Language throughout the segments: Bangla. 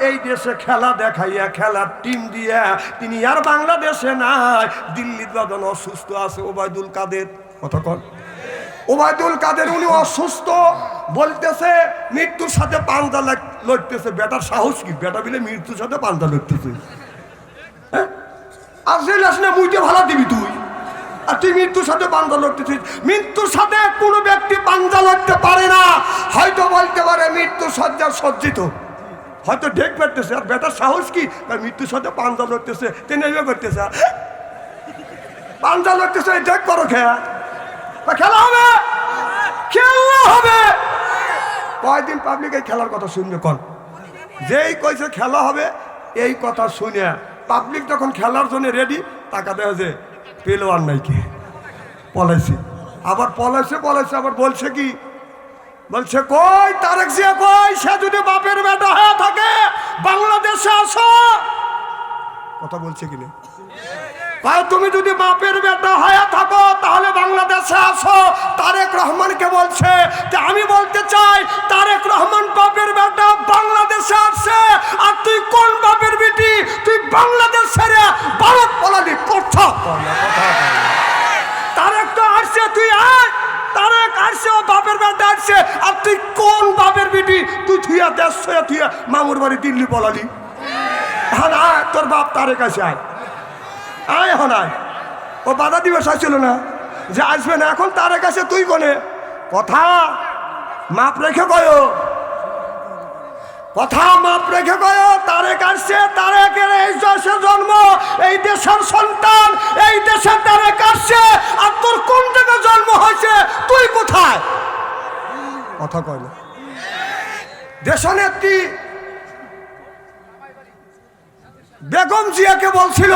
এই দেশে খেলা দেখাইয়া খেলার টিম দিয়া, তিনি আর বাংলাদেশে নাই। দিল্লির বাদন অসুস্থ আছে, ওবায়দুল কাদের। কন। ওবায়দুল কাদের, উনি অসুস্থ। বলতেছে, মৃত্যুর সাথে লাগ- লড়তেছে বেটার সাহস কি? বেটা বিলে মৃত্যুর সাথে পাঞ্জা লড়তেছে হ্যাঁ? আসলে আসলে মুইতে ভালো দিবি তুই। আর তুই মৃত্যুর সাথে পাঞ্জা লড়তেছিস মৃত্যুর সাথে কোনো ব্যক্তি পাঞ্জা লড়তে পারে না। হয়তো বলতে পারে মৃত্যু সজ্জা সজ্জিত। হয়তো ডেক পেটতেছে আর বেটার সাহস কি? মৃত্যুর সাথে পাঞ্জা লড়তেছে তিনি এভাবে করতেছে। পাঞ্জা লড়তেছে ডেক করো খেয়া। খেলা হবে? খেলা হবে। কয়দিন পাবলিক এই খেলার কথা শুনবে কন। যেই কইছে খেলা হবে, এই কথা শুনে পাবলিক যখন খেলার জন্য রেডি টাকা দেওয়া যে পেলোয়ার নাই কে পলাইছে। আবার পলাইছে পলাইছে, আবার বলছে কি বলছে, কই তারেক জিয়া, কই? সে যদি বাপের বেটা হয়ে থাকে, বাংলাদেশে আসো। কথা বলছে কি না? ভাই তুমি যদি বাপের বেটা হয়ে থাকো, তাহলে বাংলাদেশে আসো। তারেক রহমানকে বলছে যে, আমি বলতে চাই, তারেক রহমান বাপের বেটা বাংলাদেশে আসছে, আর তুই কোন বাপের বেটি? তুই বাংলাদেশ ছেড়ে ভারত পলালি করছ তারেক তো আসছে, তুই আয়। তারেক আসছে আসছে আয়, তোর তারেক ও বাধা দিবস আসছিল না। যে আসবে না, এখন তার কাছে তুই কোনে? কথা মাপ রেখে কয়। কথা মাপ রেখে কয়, তারে কাটছে তারেকের এই দেশে কথা কয় না। দেশনেত্রী বেগম জিয়াকে বলছিল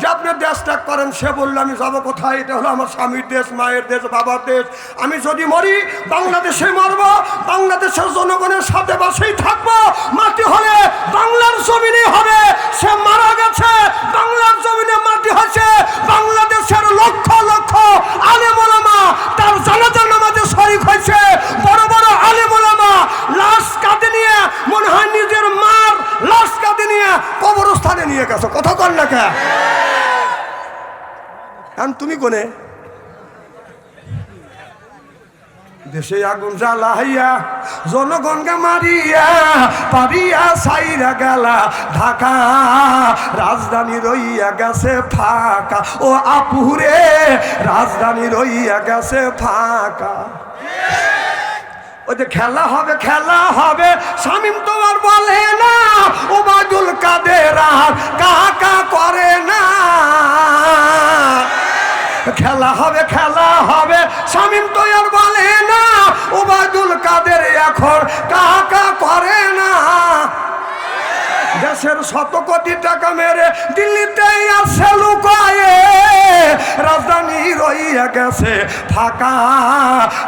যে আপনি দেশ ত্যাগ করেন, সে বলল, আমি যাব কোথায়? এটা হলো আমার স্বামীর দেশ, মায়ের দেশ, বাবার দেশ। আমি যদি মরি, বাংলাদেশে মরব, বাংলাদেশের জনগণের সাথে বাসেই থাকব। মাটি হলে বাংলার জমিনে হবে, সে মারা গেছে। বাংলার জমিনে মাটি হয়েছে, বাংলাদেশের লক্ষ লক্ষ আলেমা তার জানাজার নামাজে শরিক হয়েছে। বড় বড় আলেমা লাশ কাঁধে নিয়ে মনে হয় নিজের মার লাশ কাঁধে নিয়ে কবরস্থানে নিয়ে গেছো। কথা কর না কে? এখন তুমি কোনে? দেশে আগুন জ্বালাইয়া, জনগণকে মারিয়া পারিয়া সাইরা গেলা, ঢাকা রাজধানী রইয়া গেছে ফাঁকা। ও আপুরে রাজধানী রইয়া গেছে ফাঁকা। ওই যে খেলা হবে খেলা হবে, শামিম তোমার বলে না, ওবায়দুল কাদের আর কাকা করে না। খেলা হবে খেলা হবে, শামিম তো আর বলে না, ওবায়দুল কাদের এখন কাকা করে না। দেশের শত কোটি টাকা মেরে দিল্লিতেই আছে লুকায়ে। রাজধানী রইয়া গেছে ফাঁকা।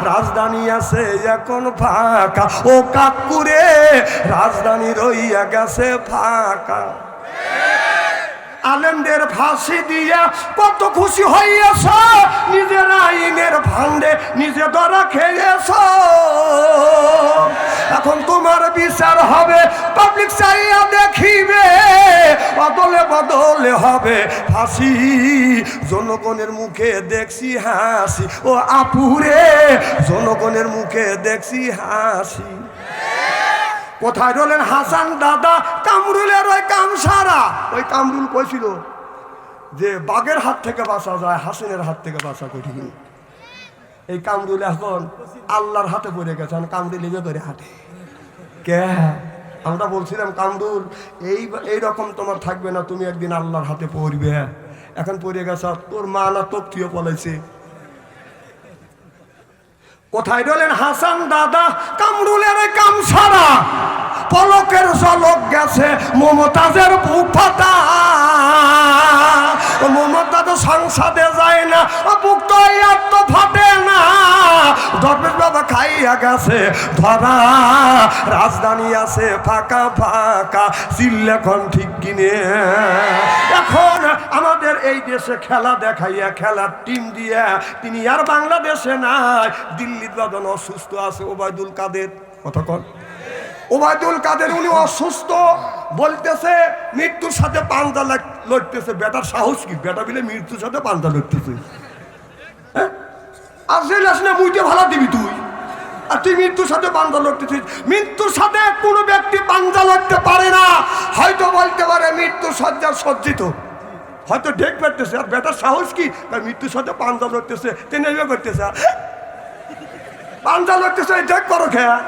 রাজধানী আছে এখন ফাঁকা। ও কাকুরে রাজধানী রইয়া গেছে ফাঁকা। আলেমদের ফাঁসি দিয়া কত খুশি হইয়াছ? নিজের আইনের ভান্ডে নিজে ধরা খেয়েছ। এখন তোমার বিচার হবে পাবলিক চাইয়া দেখিবে, বদলে বদলে হবে ফাঁসি। জনগণের মুখে দেখছি হাসি। ও আপুরে, জনগণের মুখে দেখছি হাসি। কোথায় রলেন হাসান দাদা? কামরুলের ওই কামসারা। ওই কামরুল কইছিল যে বাঘের হাত থেকে বাঁচা যায় হাসিনের হাত থেকে বাঁচা কঠিন। এই কামরুল এখন আল্লাহর হাতে পড়ে গেছে কামরুল এবে করে হাঁটে। কে? আমরা বলছিলাম কামরুল এই এই রকম তোমার থাকবে না তুমি একদিন আল্লাহর হাতে পড়বে। এখন পড়ে গেছে তোর মা না তক্তিও পলাইছে কোথায় রইলেন হাসান দাদা কামরুলের কাম সারা। পলকের চলক গেছে মমতাজের বুক মমতা তো সংসদে যায় না ও বুক তো আর তো ফাটে না। ধর্মের বাবা খাইয়া গেছে, ধরা। রাজধানী আছে ফাঁকা ফাঁকা, চিল্লেখন ঠিক কিনে। এখন আমাদের এই দেশে খেলা দেখাইয়া, খেলার টিম দিয়া, তিনি আর বাংলাদেশে নাই, দিল্লির বাদন অসুস্থ আছে, ওবায়দুল কাদের। কথা কন। ওবায়দুল কাদের উনি অসুস্থ, বলতেছে, মৃত্যুর সাথে পান্তা লড়তেছে। বেটার সাহস কি? বেটা বিলে মৃত্যুর সাথে পান্তা লড়তেছে। হ্যাঁ? আর যে লাস না মুইতে ভালো দিবি তুই। আর তুই মৃত্যুর সাথে পাঞ্জা লড়তেছিস। মৃত্যুর সাথে কোনো ব্যক্তি পাঞ্জা লড়তে পারে না। হয়তো বলতে পারে মৃত্যু সজ্জা সজ্জিত। হয়তো ডেক পেতেছে আর বেটার সাহস কি? মৃত্যুর সাথে পাঞ্জা লড়তেছে। তিনি করতেছে। পাঞ্জা লড়তেছে ডেক করো খেয়া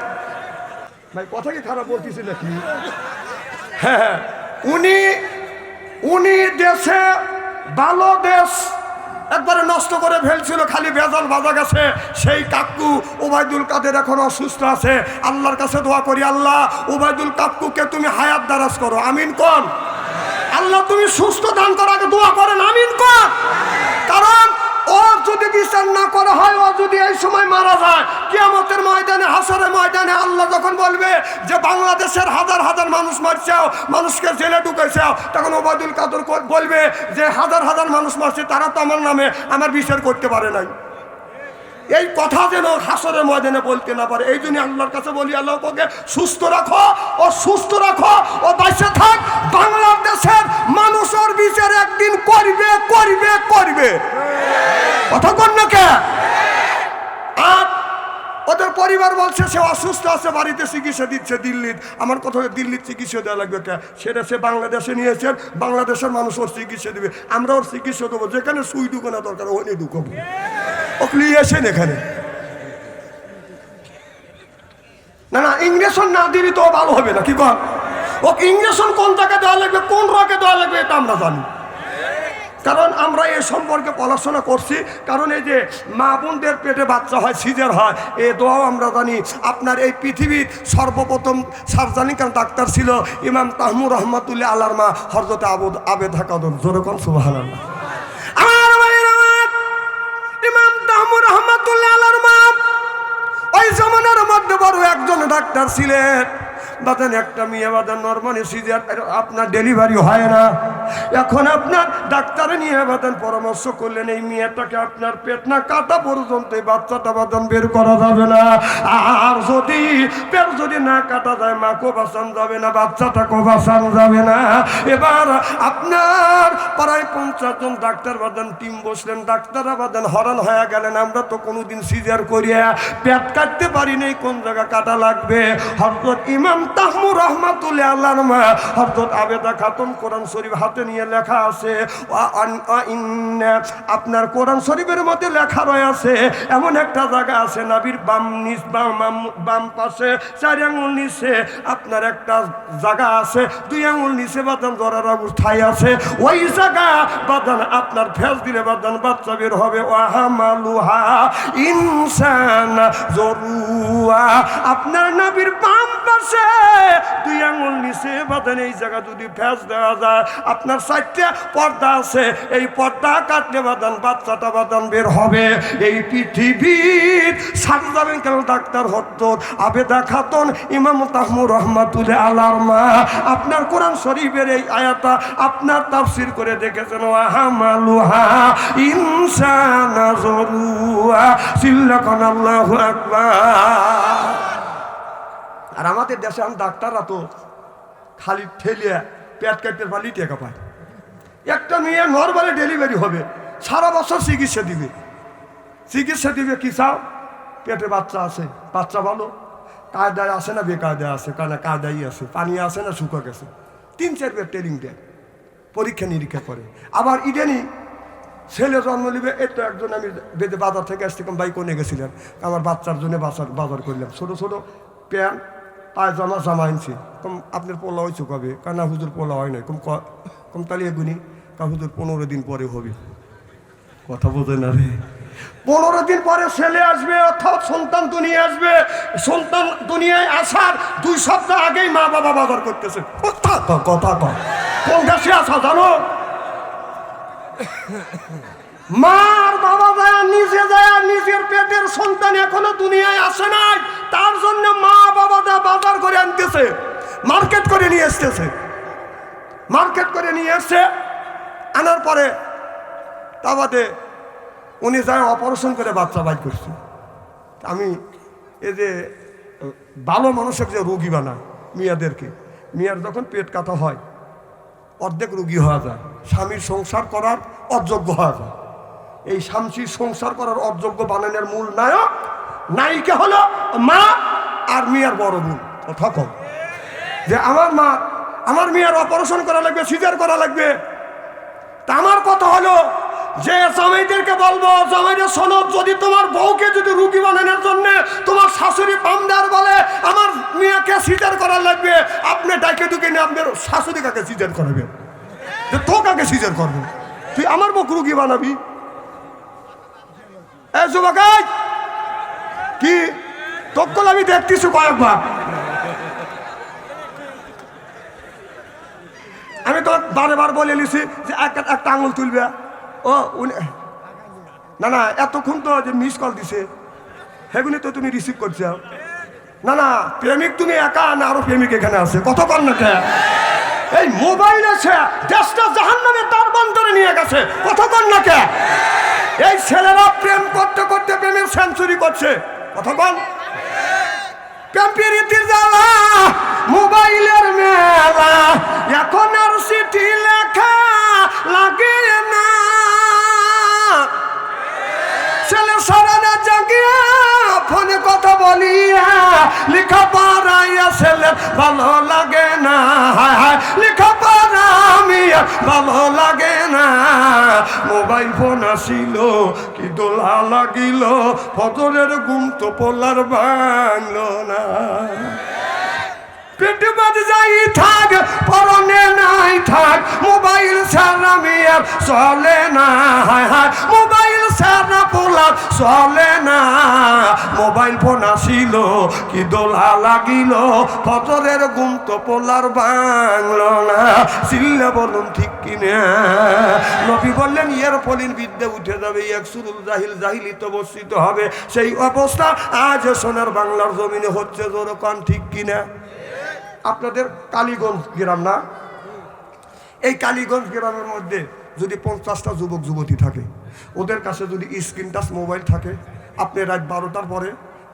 ভাই, কথা কি খারাপ বলতেছি নাকি? হ্যাঁ হ্যাঁ। উনি উনি দেশে ভালো দেশ একবারে নষ্ট করে ফেলছিল, খালি বেজাল বাজা গেছে। সেই কাকু ওবায়দুল কাদের এখন অসুস্থ আছে। আল্লাহর কাছে দোয়া করি, আল্লাহ ওবায়দুল কাকুকে তুমি হায়াত দারাজ করো। আমিন কোন? আল্লাহ তুমি সুস্থ দান করো আগে দোয়া করেন, আমিন কোন? কারণ ও যদি বিচার না করা হয়, ও যদি এই সময় মারা যায়, কিয়ামতের ময়দানে, হাসরের ময়দানে আল্লাহ যখন বলবে যে বাংলাদেশের হাজার হাজার মানুষ মারছাও মানুষকে জেলে ঢুকেছাও তখন ওবায়দুল কাদর বলবে যে হাজার হাজার মানুষ মারছে, তারা তো আমার নামে আমার বিচার করতে পারে নাই। এই কথা যেন হাসরের ময়দানে বলতে না পারে, এই জন্য আল্লাহর কাছে বলি, আল্লাহ ওকে সুস্থ রাখো, ও সুস্থ রাখো, ও বাইসে থাক, বাংলাদেশের মানুষের বিচার একদিন করবে করবে করবে কথা কন না কে আর ওদের পরিবার বলছে, সে অসুস্থ আছে, বাড়িতে চিকিৎসা দিচ্ছে দিল্লির। আমার কথা দিল্লির চিকিৎসা দেওয়া লাগবে কে? সেটা সে বাংলাদেশে নিয়েছেন বাংলাদেশের মানুষ ওর চিকিৎসা দেবে। আমরা ওর চিকিৎসা দেবো, যেখানে সুই ঢুকে না দরকার, ওখানে ঢুকবো ওকে নিয়ে এসেন এখানে। না না ইংরেশন না দিলে তো ভালো হবে না, কি কর? ওকে ইংরেশন কোন জায়গায় দেওয়া লাগবে, কোন রকে দেওয়া লাগবে, এটা আমরা জানি। কারণ আমরা এ সম্পর্কে পড়াশোনা করছি, কারণ এই যে মা বোনদের পেটে বাচ্চা হয়, সিজার হয়, এ দোয়াও আমরা জানি। আপনার এই পৃথিবীর সর্বপ্রথম সার্জানিকাল ডাক্তার ছিল ইমাম তাহমুর রহমতুল্লাহ আল্লাহর মা হরজতে আবুদ আবেদ হাকাদুর জোরকম সুবাহ ইমাম তাহমুর মা, ওই জমানার একজন ডাক্তার ছিলেন। একটা মেয়ে আপনার ডেলিভারি হয় না। এখন আপনার ডাক্তারে নিয়ে বাদেন পরামর্শ করলেন, এই মেয়েটাকে আপনার পেট না কাটা পর্যন্ত এই বাচ্চাটা বাদান বের করা যাবে না। আর যদি পেট যদি না কাটা যায় মাকেও বাঁচান যাবে না বাচ্চাটাকেও বাঁচান যাবে না। এবার আপনার প্রায় পঞ্চাশ জন ডাক্তার বাদান টিম বসলেন, ডাক্তাররা বাদান হরান হয়ে গেলেন, আমরা তো কোনোদিন সিজার করিয়া পেট কাটতে পারি নাই, কোন জায়গা কাটা লাগবে? হরদত ইমাম তাহমুর রহমাতুল্লাহ আল্লাহর মা হরদত আবেদা খাতুন কোরআন শরীফ হাতে নিয়ে লেখা আছে আপনার কোরআন শরীফের মধ্যে লেখা রয়েছে এমন একটা জায়গা আছে, নাবির বাম নিচ, বাম, বাম- পাশে, চার আঙুল নিচে, আপনার একটা জায়গা আছে, দুই আঙুল নিচে বাদান ধরার ঠাই আছে, ওই জায়গা বাদান আপনার ফেস দিলে বাদান বাচ্চা বের হবে ওয়াহামালুহা ইনসান জরুয়া। আপনার নাবির বাম পাশে দুই আঙুল নিচে বাদান এই জায়গা যদি ফেস দেওয়া যায়, আপনার চারটে পর্দা আছে। এই পর্দা কাটলে বাদান বাচ্চাটা বাদান বের হবে। এই পৃথিবীর যাবেন কেন ডাক্তার হত্তর আবেদা খাতন ইমাম তাহমুর রহমাতুল্লাহ আলার মা। আপনার কোরআন শরীফের এই আয়াতা আপনার তাফসির করে দেখেছেন। ওয়াহামালুহা ইনসান জরুয়া, সিল্লাকান আল্লাহু আকবার। আর আমাদের দেশে আমি ডাক্তাররা তো খালি ঠেলিয়ে পেট কাটতে পারলি টেকা পায়। একটা মেয়ে নর্মালি ডেলিভারি হবে, সারা বছর চিকিৎসা দিবে। চিকিৎসা দিবে কি চাও? পেটে বাচ্চা আছে, বাচ্চা ভালো। কায়দায় আসে না বেকায়দায় আছে? কারণ কায়দাই আছে, পানি আসে না শুকা গেছে? তিন চার বের ট্রেনিং দেয়, পরীক্ষা নিরীক্ষা করে। আবার ইডেনি ছেলে জন্ম নিবে, এই তো একজন আমি বেদে বাজার থেকে আসতে ভাই কোনে গেছিলেন? আমার বাচ্চার জন্য বাজার বাজার করলাম। ছোটো ছোটো প্যান্ট পায়জামা জামা আনছি। কম আপনার পোলা হয়েছে কবে? কারণ না হুজুর পোলা হয় নাই। কম কম তালি এগুনি কা হুজুর পনেরো দিন পরে হবে। কথা বোঝে না রে। পনেরো দিন পরে ছেলে আসবে, অর্থাৎ সন্তান দুনিয়া আসবে। সন্তান দুনিয়ায় আসার দুই সপ্তাহ আগেই মা বাবা বাজার করতেছে। কথা কথা কোন দেশে আসা জানো? মার বাবা যায় নিজে যায় নিজের পেটের সন্তান এখনও দুনিয়ায় আসে নাই। তার জন্য মা বাবা দা বাজার করে আনতেছে, মার্কেট করে নিয়ে আসতেছে মার্কেট করে নিয়ে এসছে আনার পরে তা বাদে উনি যায় অপারেশন করে বাচ্চা বাইর করছে। আমি এ যে ভালো মানুষের যে রোগী বানা মেয়েদেরকে, মেয়ের যখন পেট কাটা হয়, অর্ধেক রুগী হওয়া যায়, স্বামীর সংসার করার অযোগ্য হওয়া যায়। এই স্বামীর সংসার করার অযোগ্য বানানোর মূল নায়ক নায়িকা হলো মা আর মেয়ের বড় বোন। কথা কম যে আমার মা, আমার মেয়ের অপারেশন করা লাগবে, সিজার করা লাগবে। তা আমার কথা হলো যে জামাইদেরকে বলব, জামাইদের শোনো যদি তোমার বউকে যদি রুগী বানানোর জন্য তোমার শাশুড়ি পামদার বলে, আমার মেয়েকে সিজার করার লাগবে, আপনি ডাকে ডুকে নিয়ে আপনার শাশুড়ি কাকে সিজার করাবেন যে তো কাকে সিজার করবে? তুই আমার বউক রুগী বানাবি? এ কি? তক্কল আমি দেখতেছি কয়েকবার। আমি তো বারে বার বলে নিছি যে এক একটা আঙুল তুলবে। ও না না, এতক্ষণ তো যে মিস কল দিছে। সেগুলি তো তুমি রিসিভ করছ। না না, প্রেমিক তুমি একা না আরও প্রেমিক এখানে আছে। কত না এই মোবাইল আছে দেশটা জাহান নামে তার বন্তরে নিয়ে গেছে। কত কর না কে? এই ছেলেরা প্রেম করতে করতে প্রেমের সেঞ্চুরি করছে। কত কন প্রেমপিরিতির জ্বালা, মোবাইলের মেলা, এখন আর চিঠি লেখা লাগে না। ছেলে সারানা জাগিয়া ফোনে কথা বলিয়া লেখা পাড়াইয়া ছেলে, ভালো লাগে না। হায় হায় লেখা আমি ভালো লাগে না। মোবাইল ফোন আসিল, কি দোলা লাগিল, ফজরের ঘুম তো পোলার ভাঙল না। পেটে বাদ যাই থাক, পরনে নাই থাক, মোবাইল ছাড়া মেয়ের চলে না। হায় হায়, মোবাইল ছাড়া পোলার চলে না। মোবাইল ফোন আসিল, কি দোলা লাগিল। ফজরের তো পোলার বাংলো না। চিল্লা বলুন, ঠিক কিনা? নবী বললেন ইয়ার ফলিন বিদ্যা উঠে যাবে, এক সুরুল জাহিল জাহিলিত বর্ষিত হবে। সেই অবস্থা আজ সোনার বাংলার জমিনে হচ্ছে জোরকান ঠিক কিনা? আপনাদের কালীগঞ্জ গ্রাম না? এই কালীগঞ্জ গ্রামের মধ্যে যদি পঞ্চাশটা যুবক, যুবতী থাকে ওদের কাছে যদি স্ক্রিন টাচ মোবাইল থাকে, আপনি রাত বারোটার পরে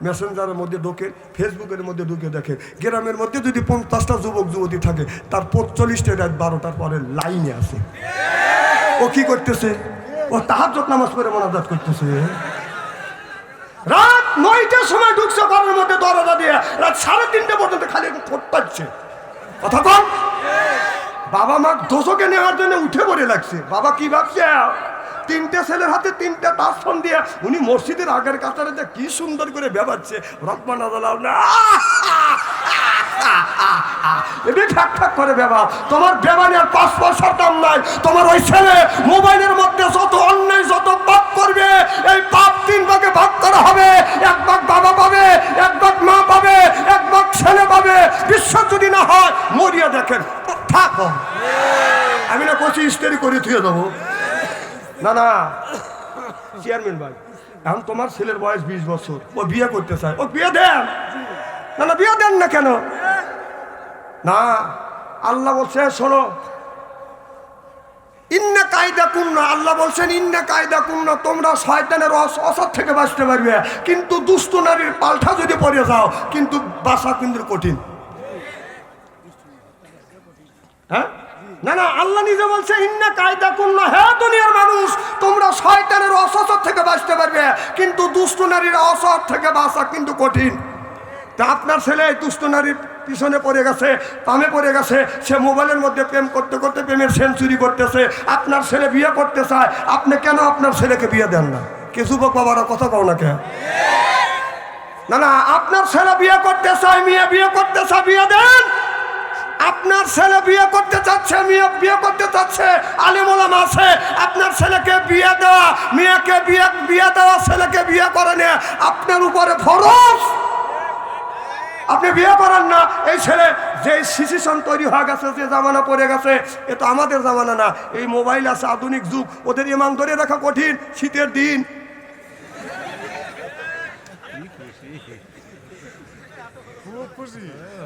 মেসেঞ্জারের মধ্যে ঢোকে ফেসবুকের মধ্যে ঢুকে দেখে। গ্রামের মধ্যে যদি পঞ্চাশটা যুবক, যুবতী থাকে, তার পঁচল্লিশটা রাত বারোটার পরে লাইনে আছে। ও কি করতেছে? ও তাহার নামাজ পড়ে মোনাজাত করতেছে। রাত নয়টার সময় ঢুকছে ঘরের মধ্যে দরজা দিয়ে। রাত সাড়ে তিনটে পর্যন্ত খালি ঠোঁট পাচ্ছে। কথা কম বাবা মা দোষকে নেওয়ার জন্য উঠে পড়ে লাগছে। বাবা কি ভাবছে? তিনটে ছেলের হাতে তিনটে টাচ ফোন দিয়ে উনি মসজিদের আগের কাতারে যে কি সুন্দর করে বেবাচ্ছে। রকমান আদালাও না। এটি ঠাক ঠাক করে বেবা। তোমার বেবানের পাঁচ পয়সার দাম নাই। তোমার ওই ছেলে মোবাইলের মধ্যে যত অন্যায়, যত পাপ করবে, এই পাপ তিন ভাগে ভাগ করা হবে। এক ভাগ বাবা পাবে, এক ভাগ মা পাবে, এক ভাগ ছেলে পাবে। বিশ্ব যদি না হয়, মরিয়া দেখেন। থাক আমি না কচি ইস্তেরি করে থুয়ে দেবো। না না। চেয়ারম্যান ভাই, এখন তোমার ছেলের বয়স বিশ বছর। ও বিয়ে করতে চায়। ও বিয়ে দেন। না না, বিয়ে দেন না কেন? না, আল্লাহ বলছে, শোনো। ইন্না কায়দা কুন্ন, আল্লাহ বলছেন, ইন্না কায়দা কুন্ন, তোমরা শয়তানের অস- অসৎ থেকে বাঁচতে পারবে। কিন্তু দুষ্ট নারীর পাল্টা যদি পড়ে যাও, কিন্তু বাসা কিন্তু কঠিন। হ্যাঁ? না না, আল্লাহ নিজে বলছে, ইন্না কায়দা কুন্ন হ্যাঁ দুনিয়ার মানুষ, তোমরা শয়তানের অসৎ থেকে বাঁচতে পারবে, কিন্তু দুষ্ট নারীর অসৎ থেকে বাঁচা কিন্তু কঠিন। তা আপনার ছেলে এই দুষ্ট নারীর পিছনে পড়ে গেছে পামে পড়ে গেছে, সে মোবাইলের মধ্যে প্রেম করতে করতে প্রেমের সেঞ্চুরি করতেছে, আপনার ছেলে বিয়ে করতে চায়, আপনি কেন আপনার ছেলেকে বিয়ে দেন না? কে যুবক বাবারা কথা কও না কে না না, আপনার ছেলে বিয়ে করতে চায়, মেয়ে বিয়ে করতে চায়, বিয়ে দেন! আপনার ছেলে বিয়ে করতে চাচ্ছে মেয়ে বিয়ে করতে চাচ্ছে আলিমুলাম আছে। আপনার ছেলেকে বিয়ে দেওয়া মেয়েকে বিয়ে বিয়ে দেওয়া ছেলেকে বিয়ে করে নিয়ে আপনার উপরে ফরজ আপনি বিয়ে করেন না এই ছেলে যে সিচুয়েশন তৈরি হয়ে গেছে যে জামানা পড়ে গেছে এ তো আমাদের জামানা না। এই মোবাইল আছে আধুনিক যুগ ওদের ইমাম ধরে রাখা কঠিন শীতের দিন।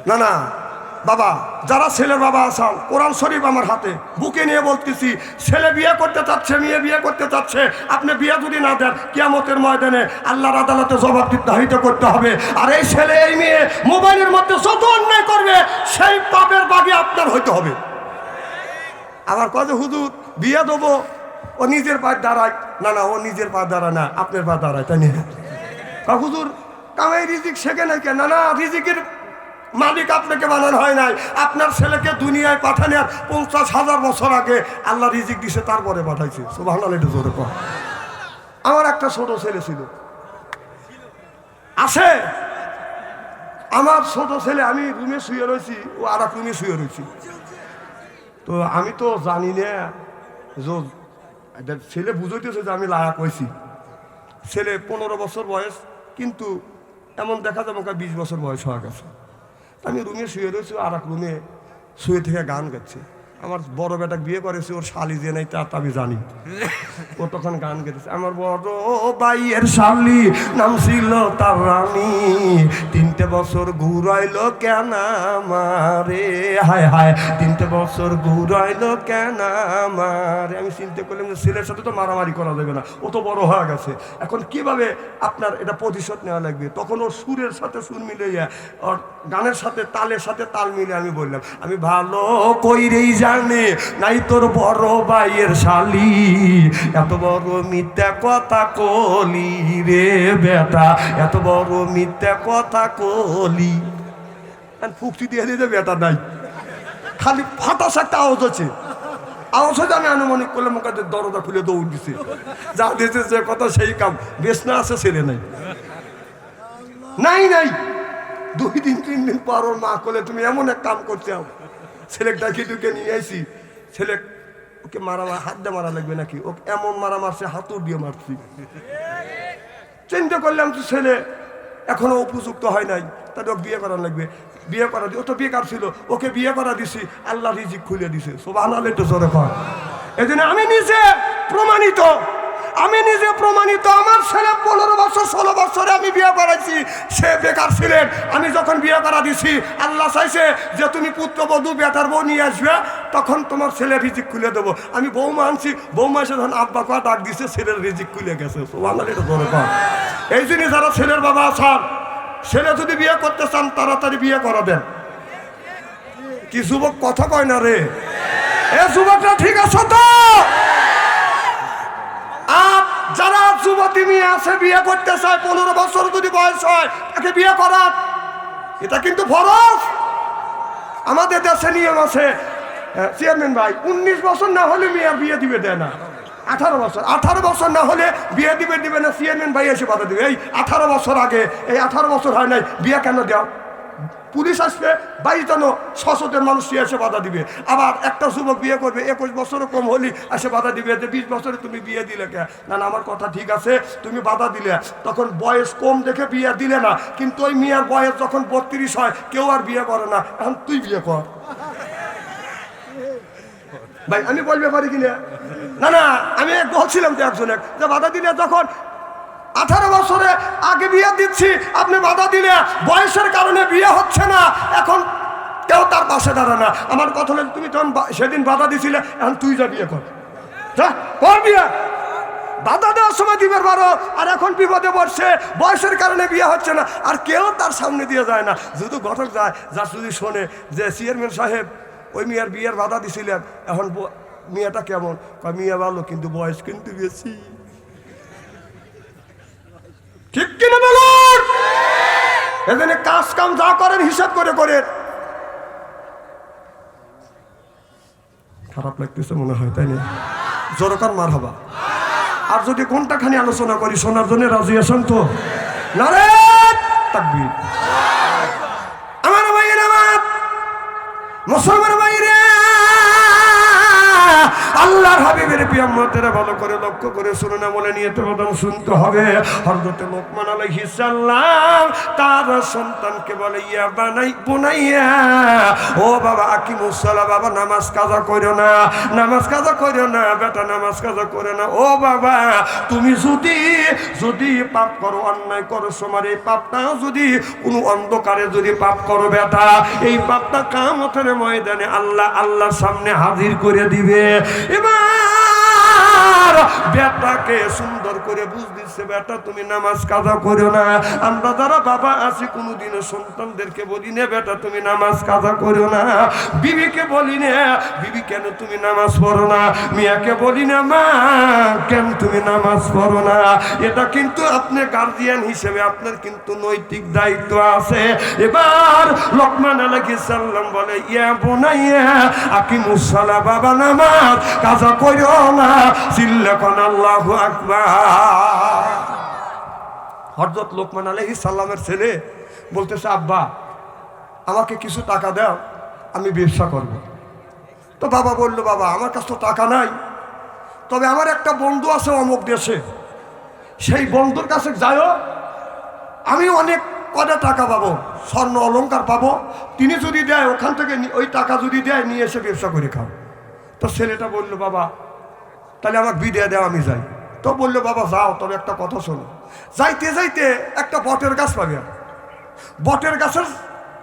না না বাবা, যারা ছেলের বাবা আসান কোরআন শরীফ আমার হাতে। বুকে নিয়ে বলতেছি, ছেলে বিয়ে করতে চাচ্ছে, মেয়ে বিয়ে করতে চাচ্ছে, আপনি বিয়ে যদি না দেন, কিয়ামতের ময়দানে আল্লাহর আদালতে জবাব দাহিত করতে হবে। আর এই ছেলে, এই মেয়ে মোবাইলের মধ্যে যত অন্যায় করবে, সেই পাপের বাগে আপনার হইতে হবে। আবার কত হুজুর, বিয়ে দেবো, ও নিজের পায়ে দাঁড়ায়। না না, ও নিজের পা দাঁড়ায় না, আপনার পা দাঁড়ায়, তাই নিয়ে হুজুর, কামাই রিজিক শেখে নাই কেন? না না, রিজিকের মালিক আপনাকে বানানো হয় নাই। আপনার ছেলেকে দুনিয়ায় পাঠানোর পঞ্চাশ হাজার বছর আগে আল্লাহ রিজিক দিছে, তারপরে পাঠাইছে। সুবাহ আমার একটা ছোট ছেলে ছিল। আছে? আমার ছোট ছেলে, আমি রুমে শুয়ে রয়েছি, ও আর রুমে শুয়ে রয়েছি। তো আমি তো জানি না ছেলে বুঝাইতেছে যে আমি লায়া কইছি ছেলে পনেরো বছর বয়স, কিন্তু এমন দেখা যাবে বিশ বছর বয়স হওয়া গেছে। আমি রুমে শুয়ে রয়েছি আর এক রুমে শুয়ে থেকে গান গাচ্ছে। আমার বড় বেটা বিয়ে করেছে ওর শালি যে নাই তা আমি জানি। ও তখন গান গেতেছে আমার বড় বাইয়ের শালি নাম ছিল তার রানী। তিনটে বছর ঘুরাইলো কেন আমারে? হায় হায় তিনটে বছর ঘুরাইলো কেন আমারে? আমি চিন্তা করলাম যে ছেলের সাথে তো মারামারি করা যাবে না ও তো বড় হয়ে গেছে। এখন কীভাবে আপনার এটা প্রতিশোধ নেওয়া লাগবে? তখন ওর সুরের সাথে সুর মিলে যায় ওর গানের সাথে তালের সাথে তাল মিলে আমি বললাম আমি ভালো কইরেই জানে, নাই তোর বড় ভাইয়ের শালি। এত বড় মিথ্যা কথা কলি রে বেটা, এত বড় মিথ্যা কথা কলি। ফুকটি দিয়ে দিতে বেটা নাই। খালি ফাটাস একটা আওয়াজ আছে। আওয়াজ আমি আনুমানিক করলে মুখে দরজা খুলে দৌড় দিছে। যা দিয়েছে যে কথা সেই কাম। বেশ না আছে, ছেলে নাই। নাই নাই। দুই দিন, তিন দিন পর ওর মা করলে তুমি এমন এক কাম করতে হবে ছেলেকে ডাকি টুকে নিয়ে আইসি ছেলে ওকে মারা হাত দিয়ে মারা লাগবে নাকি? ওকে এমন মারা মারছে হাতুর দিয়ে মারছি। চিন্তা করলাম তো ছেলে এখনও উপযুক্ত হয় নাই, তাহলে ওকে বিয়ে করা লাগবে। বিয়ে করা ও তো বেকার ছিল, ওকে বিয়ে করা দিছি, আল্লাহ রিজিক খুলে দিছে। সব আনালে তো জোরে কর এই আমি নিজে প্রমাণিত আমি নিজে প্রমাণিত, আমার ছেলে পনেরো বছর, ষোলো বছরে আমি বিয়ে করাইছি, সে বেকার ছিলেন। আমি যখন বিয়ে করা দিছি, আল্লাহ চাইছে যে তুমি পুত্রবধূ বেটার বউ নিয়ে আসবে, তখন তোমার ছেলে রিজিক খুলে দেবো। আমি বৌমা আনছি, বৌমা এসে যখন আব্বা কয়া, ডাক দিছে, ছেলের রিজিক খুলে গেছে। এই জন্য যারা ছেলের বাবা আসান ছেলে যদি বিয়ে করতে চান, তাড়াতাড়ি বিয়ে করা দেন কি যুবক কথা কয় না রে? এ যুবকরা ঠিক আছে তো? আর যারা যুবতী মেয়ে আছে বিয়ে করতে চায় পনেরো বছর যদি বয়স হয় তাকে বিয়ে করা। এটা কিন্তু ফরজ। আমাদের দেশে নিয়ম আছে আহ, চেয়ারম্যান ভাই উনিশ বছর না হলে মেয়ে বিয়ে দিবে দেয় না। আঠারো বছর আঠারো বছর না হলে বিয়ে দিবে দিবে না চেয়ারম্যান ভাই এসে বাধা দিবে এই আঠারো বছর আগে এই আঠারো বছর হয় নাই বিয়ে কেন দেও? পুলিশ আসবে বাইশ জন সচেতন মানুষ এসে বাধা দিবে। আবার একটা যুবক বিয়ে করবে, একুশ বছরও কম হলি এসে বাধা দিবে যে বিশ বছরে তুমি বিয়ে দিলে কে? না না, আমার কথা ঠিক আছে, তুমি বাধা দিলে। তখন বয়স কম দেখে বিয়ে দিলে না, কিন্তু ওই মেয়ের বয়স যখন বত্রিশ হয়, কেউ আর বিয়ে করে না। এখন তুই বিয়ে কর। ভাই, আমি বলবে পারি কিনা না? না আমি বলছিলাম তো একজনের যে বাধা দিলে যখন আঠারো বছরে আগে বিয়ে দিচ্ছি, আপনি বাধা দিলে বয়সের কারণে বিয়ে হচ্ছে না। এখন কেউ তার পাশে দাঁড়া না। আমার কথা হলো তুমি তখন সেদিন বাধা দিছিলে, এখন তুই যা বিয়ে কর। যা, কর বাধা দেওয়ার সময় দিবে বারো আর এখন বিপদে পড়ছে, বয়সের কারণে বিয়ে হচ্ছে না, আর কেউ তার সামনে দিয়ে যায় না। শুধু ঘটক যায় যা যদি শোনে যে চেয়ারম্যান সাহেব, ওই মেয়ের বিয়ের বাধা দিছিলেন, এখন মেয়েটা কেমন? মেয়ে ভালো, কিন্তু বয়স কিন্তু বেশি ঠিক কিনা বলুন এখানে কাজ কাম যা করেন, হিসাব করে করেন। খারাপ লাগতেছে মনে হয়, তাই না? জোরকার মার হবা। আর যদি কোনটা খানি আলোচনা করি, শোনার জন্য রাজি আছেন তো? আমার মুসলমান আল্লাহর হাবিবের পিয়ামতেরা ভালো করে লক্ষ্য করে শুনে না, বলে নিয়ে তো বদন শুনতে হবে। হরদতে লোকমান আলাইহিস সালাম তার সন্তানকে বলে, ইয়া বানাই বুনাইয়া, ও বাবা আকিমুসসালা বাবা, নামাজ কাজা করো না, নামাজ কাজা করো না, বেটা, নামাজ কাজা করে না। ও বাবা, তুমি যদি যদি পাপ করো, অন্যায় করো সময় এই পাপটা যদি কোনো অন্ধকারে যদি পাপ করো, বেটা, এই পাপটা কামতের ময়দানে আল্লাহ, আল্লাহর সামনে হাজির করে দিবে। এবার বেটাকে সুন্দর করে বুঝ দিচ্ছে, বেটা, তুমি নামাজ কাজা করো না। আমরা যারা বাবা আছি সন্তানদেরকে বলি না, বেটা, তুমি নামাজ কাজা করো না। বিবিকে বলি না, বিবি, কেন তুমি নামাজ পড়ো না? মিয়াকে বলি না, মা, কেন তুমি নামাজ পড়ো না? এটা কিন্তু আপনি গার্জিয়ান হিসেবে আপনার কিন্তু নৈতিক দায়িত্ব আছে। এবার লোকমান আলাইহিস সালাম বলে, ইয়া বুনাইয়া আকিমুসসালা বাবা, নামাজ কাজা কইরো না। চিল্লাকন আল্লাহু হযরত লোকমান আলাইহিস সালামের ছেলে বলতেছে, আব্বা, আমাকে কিছু টাকা দাও, আমি ব্যবসা করব। তো বাবা বলল, বাবা, আমার কাছে তো টাকা নাই। তবে আমার একটা বন্ধু আছে অমুক দেশে। সেই বন্ধুর কাছে যাও আমি অনেক কটা টাকা পাবো, স্বর্ণ অলংকার পাবো। তিনি যদি দেয়, ওখান থেকে ওই টাকা যদি দেয়, নিয়ে এসে ব্যবসা করে খাও। তো ছেলেটা বলল, বাবা তাহলে আমাকে বিদায় দেওয়া আমি যাই। তো বলল, বাবা, যাও, তবে একটা কথা শোনো। যাইতে যাইতে একটা বটের গাছ পাবে। বটের গাছের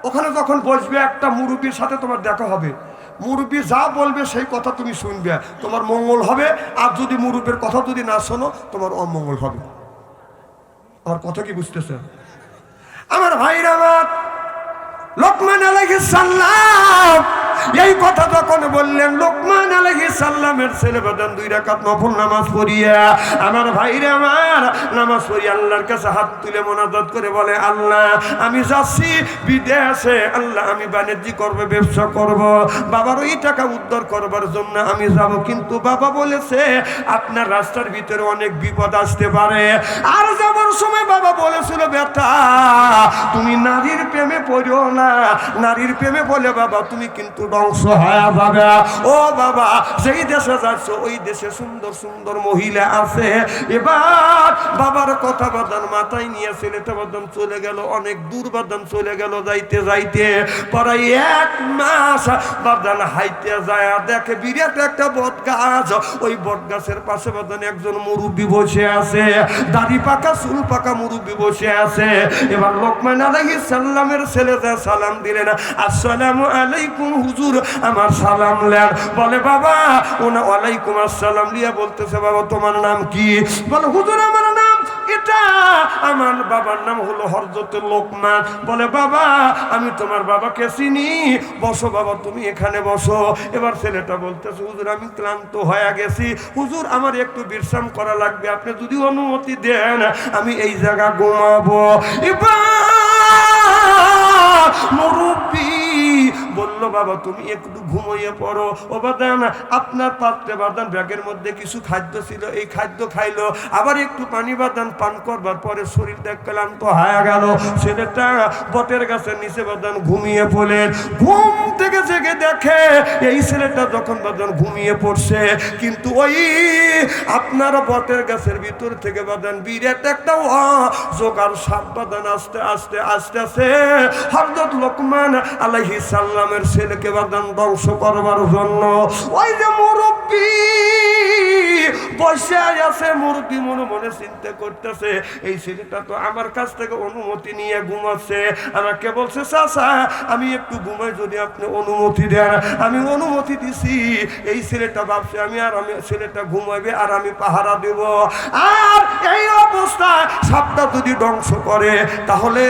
ওখানে যখন বসবে, একটা মুরব্বীর সাথে তোমার দেখা হবে। মুরব্বী যা বলবে, সেই কথা তুমি শুনবে। তোমার মঙ্গল হবে, আর যদি মুরব্বীর কথা যদি না শোনো, তোমার অমঙ্গল হবে। আমার কথা কি বুঝতেছে? আমার ভাইরা আমার লোকমান আলাইহিস সালাম। এই কথা যখন বললেন, লোকমান আলাইহিস সালামের ছেলে বাদান দুই রাকাত নফল নামাজ পড়িয়া, আমার ভাইরে আমার নামাজ পড়ি আল্লাহর কাছে হাত তুলে মোনাজাত করে বলে, আল্লাহ, আমি যাচ্ছি বিদেশে, আল্লাহ, আমি বাণিজ্যিক করব, ব্যবসা করব, বাবার ওই টাকা উদ্ধার করবার জন্য আমি যাব। কিন্তু বাবা বলেছে, আপনার রাস্তার ভিতরে অনেক বিপদ আসতে পারে। আর যাবার সময় বাবা বলেছিল, বেটা, তুমি নারীর প্রেমে পড়ো না। নারীর প্রেমে বলে বাবা, তুমি কিন্তু ধ্বংস হয়ে যাবে। ও বাবা, যেই দেশে যাচ্ছ, ওই দেশে সুন্দর সুন্দর মহিলা আছে। এবার বাবার কথা বাদান মাথায় নিয়ে ছেলেটা বাদান চলে গেল, অনেক দূর বাদান চলে গেল যাইতে যাইতে। প্রায় এক মাস বাদান হাইতে যায়। দেখে বিরাট একটা বট গাছ ওই বট গাছের পাশে বাদান একজন মুরব্বী বসে আছে। দাড়ি পাকা, চুল পাকা মুরব্বী বসে আছে। এবার লোকমান আলাইহিস সালামের ছেলে যা সালাম দিলেন, আসসালামু আলাইকুম হুজুর। আমার সালাম লেন বলে, বাবা ওনা ওয়ালাইকুম আসসালাম। লিয়া বলতেছে, বাবা, তোমার নাম কি? বলে, হুজুর, আমার নাম এটা। আমার বাবার নাম হলো হরজত লোকমান। বলে, বাবা, আমি তোমার বাবাকে চিনি। বসো, বাবা, তুমি এখানে বসো। এবার ছেলেটা বলতেছে, হুজুর, আমি ক্লান্ত হয়ে গেছি। হুজুর, আমার একটু বিশ্রাম করা লাগবে। আপনি যদি অনুমতি দেন, আমি এই জায়গা ঘুমাবো। এবার মুরব্বী বলল, বাবা, তুমি একটু ঘুমিয়ে পড়ো। ও বাদান আপনার পাত্রে বাদান ব্যাগের মধ্যে কিছু খাদ্য ছিল, এই খাদ্য খাইলো। আবার একটু পানি বাদান পান করবার পরে শরীরটা ক্লান্ত হয়ে গেল। ছেলেটা বটের গাছের নিচে বাদান ঘুমিয়ে পড়লেন ঘুম থেকে জেগে দেখে এই ছেলেটা যখন বাদান ঘুমিয়ে পড়ছে, কিন্তু ওই আপনার বটের গাছের ভিতর থেকে বাদান বিরাট একটা জোগাড় সাপ বাদান আস্তে আস্তে আস্তে আস্তে হরদত লোকমান আলাইহি সাল্লামের ছেলেকে বাদান ধ্বংস করবার জন্য। ওই যে মুরব্বী বসে আছে, মুরব্বী মনে মনে চিন্তা করতেছে, এই ছেলেটা তো আমার কাছ থেকে অনুমতি নিয়ে ঘুমাচ্ছে। আমাকে বলছে, চাচা, আমি একটু ঘুমাই যদি আপনি অনুমতি দেন। আমি অনুমতি দিছি, এই ছেলেটা ভাবছে আমি আর আমি, ছেলেটা ঘুমাইবে আর আমি পাহারা দেব। আর এই অবস্থায় সাপটা যদি ধ্বংস করে, তাহলে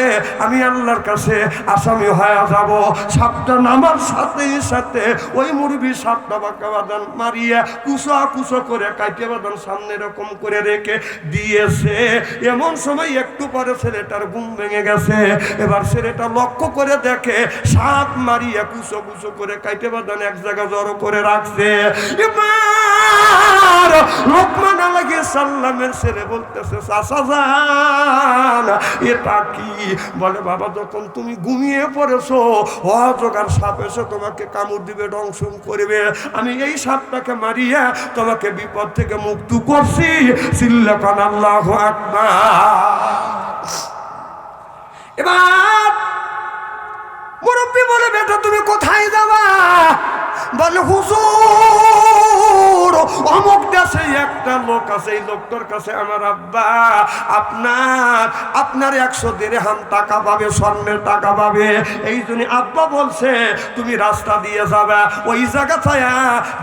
আমি আল্লাহর কাছে আসামি হয়ে যাব। সাপটা নামার সাথে সাথে ওই মুরগি সাপটা বাঁকা বাদান মারিয়া কুসা কুসো করে কাইটে বাদান সামনে এরকম করে রেখে দিয়েছে। এমন সময় একটু পরে ছেলেটার ঘুম ভেঙে গেছে। এবার ছেলেটা লক্ষ্য করে দেখে সাপ মারিয়া কুসো কুসো করে কাইটে বাদান এক জায়গা জড়ো করে রাখছে। এবার লোকমান আলাইহিস সালামের ছেলে বলতেছে, চাচা যান এটা কি? বলে, বাবা, যখন তুমি ঘুমিয়ে পড়েছো অজগার সাপ এসে, তোমাকে কামড় দিবে দংশন করবে। আমি এই সাপটাকে মারিয়া তোমাকে বিপদ থেকে মুক্ত করছি। সিল্লাকান আল্লাহ এবার মুরব্বী বলে, বেটা, তুমি কোথায় যাবা? বলে, হুজুর, অমুক দেশে একটা লোক আছে, এই লোকটার কাছে আমার আব্বা, আপনার আপনার একশো হাম টাকা পাবে, স্বর্ণের টাকা পাবে। এই জন্য আব্বা বলছে, তুমি রাস্তা দিয়ে যাবে, ওই জায়গা ছায়া,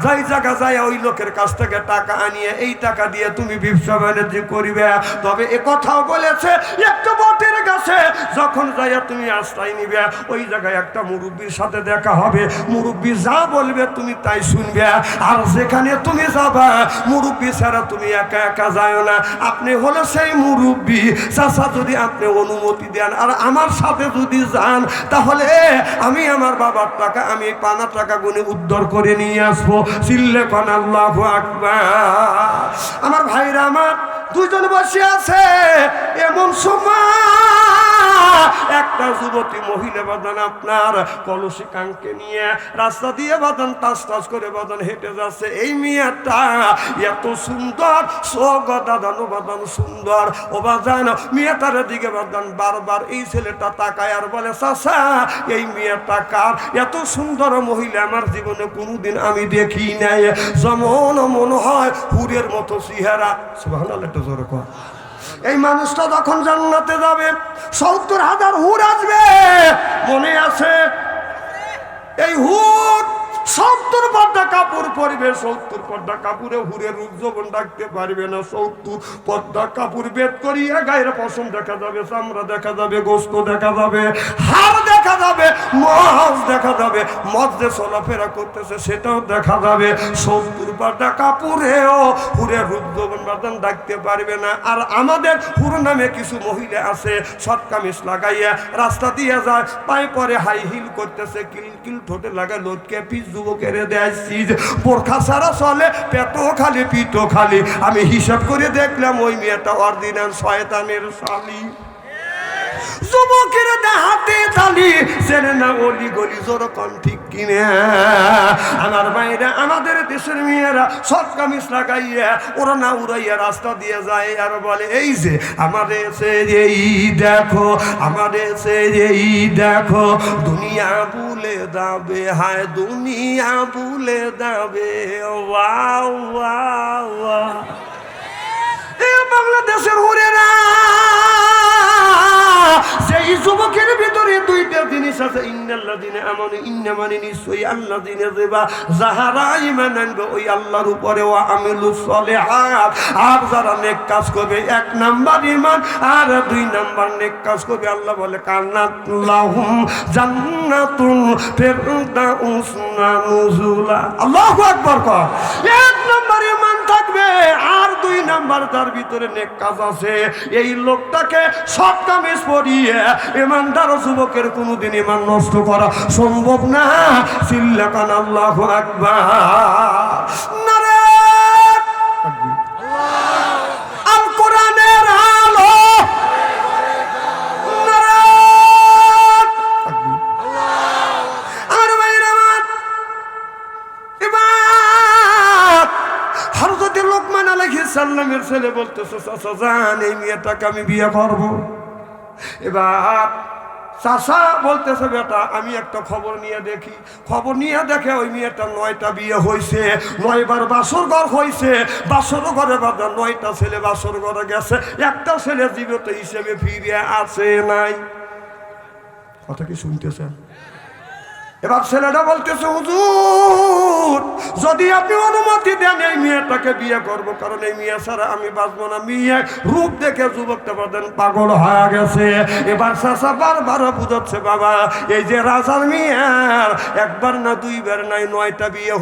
যাই জায়গা যায় ওই লোকের কাছ থেকে টাকা আনিয়ে, এই টাকা দিয়ে তুমি ব্যবসা বাণিজ্য করিবে। তবে এ কথাও বলেছে, একটা বটের গাছে, যখন যাইয়া তুমি আশ্রয় নিবে, ওই জায়গায় একটা মুরব্বীর সাথে দেখা হবে। মুরব্বী যা বলবে, তুমি তাই শুনবে আর যেখানে তুমি যাবা, মুরব্বী ছাড়া তুমি একা একা যাও না। আপনি হলো সেই মুরব্বী চাষা যদি আপনি অনুমতি দেন আর আমার সাথে যদি যান, তাহলে আমি আমার বাবার টাকা, আমি এই পানা টাকা গুনে উদ্ধার করে নিয়ে আসব। চিল্লে কন আল্লাহ আমার ভাইরা আমার দুজন বসে আছে, এমন সময় একটা যুবতী মহিলা বাদান আপনার, কলসি কাঙ্কে নিয়ে, রাস্তা দিয়ে বাদান টাস টাস করে বাদান হেঁটে যাচ্ছে। এই মেয়েটা এত সুন্দর সগদাদানো বাদান সুন্দর। ও বাদান মেয়েটার দিকে বাদান বারবার এই ছেলেটা তাকায় আর বলে চাষা এই মেয়েটা কার? এত সুন্দর মহিলা আমার জীবনে কোনোদিন আমি দেখি নাই। যেমন মনে হয় হুরের মতো চেহারা। সুবহানাল্লাহ, একটু জোরে কর এই মানুষটা যখন জান্নাতে যাবে সত্তর হাজার হুর আসবে। মনে আছে? এই হুর সত্তর পর্দা কাপড় পরবে, সত্তর পর্দা কাপড়ে হুরের উজ্জীবন ডাকতে পারবে না, সত্তর পর্দা কাপড় বেদ করিয়া গায়ের পশম দেখা যাবে, চামড়া দেখা যাবে, গোস্ত দেখা যাবে, হাড় দেখা যাবে মজ দেখা যাবে মদ চলাফেরা করতেছে, সেটাও দেখা যাবে। সত্তর পর্দা কাপড়েও হুরের উজ্জীবন বাদান ডাকতে পারবে না। আর আমাদের হুর নামে কিছু মহিলা আছে শর্ট কামিজ লাগাইয়া রাস্তা দিয়ে যায়, পায়ে পরে হাই হিল করতেছে, কিল কিল ঠোঁটে লাগায় লোটকে পিস যুবকের সিজ। বোরখা সারা চলে, পেটও খালি, পিঠও খালি। আমি হিসাব করে দেখলাম ওই মেয়েটা অর্দিনাল শয়তানের শালি যুবকের দেহাতে তালি সেরে না অলি গলি জোর কম ঠিক কিনে। আমার বাইরে আমাদের দেশের মেয়েরা সব কামিজ লাগাইয়া ওরা না উড়াইয়া রাস্তা দিয়ে যায় আর বলে, এই যে আমাদের সে এই দেখো আমাদের সে এই দেখো, দুনিয়া ভুলে যাবে, হায় দুনিয়া ভুলে যাবে ওয়া ওয়া বাংলাদেশের হুরেরা সেই যুবকের ভিতরে দুইটা জিনিস আছে। ইন্নাল্লাহ দিনে এমন ইন্না মানে নিশ্চয়ই আল্লাহ দিনে দেবা যাহারা ইমান আনবে, ওই আল্লাহর উপরে ও আমিলু সলেহাত। আর যারা নেক কাজ করবে, এক নাম্বার ইমান আর দুই নাম্বার নেক কাজ করবে, আল্লাহ বলে কান্নাত লাহুম ফেরদাউস নুজুলা। আল্লাহু আকবার কর এক নাম্বার ইমান থাকবে, আর দুই নাম্বার তার ভিতরে নেক কাজ আছে। এই লোকটাকে সব কামিজ পরিয়ে ইমানদার যুবকের কোনোদিন ইমান নষ্ট করা সম্ভব না। সিল্লাকান আল্লাহ আকবার। ছেলে বলতেছে, চাচা, জান, এই মেয়েটাকে আমি বিয়ে করব। এবার চাষা বলতেছে, বেটা, আমি একটা খবর নিয়ে দেখি। খবর নিয়ে দেখে ওই মেয়েটা নয়টা বিয়ে হয়েছে নয়বার বাসর ঘর হয়েছে বাসর ঘরে বাদা নয়টা ছেলে বাসর ঘরে গেছে। একটা ছেলে জীবিত হিসেবে ফিরে আসে নাই। কথা কি শুনতেছেন? এবার ছেলেটা বলতেছে, হুজুর, যদি আপনি অনুমতি দেন, এই মেয়েটাকে বিয়ে করব, কারণ এই মেয়ে ছাড়া আমি বাঁচবো না। মেয়ে রূপ দেখে যুবকটা বলেন পাগল হয়ে গেছে। এবার চাষা বারবার বুঝাচ্ছে, বাবা, এই যে রাজার মেয়ের, একবার না দুইবার নাই, নয়টা বিয়ে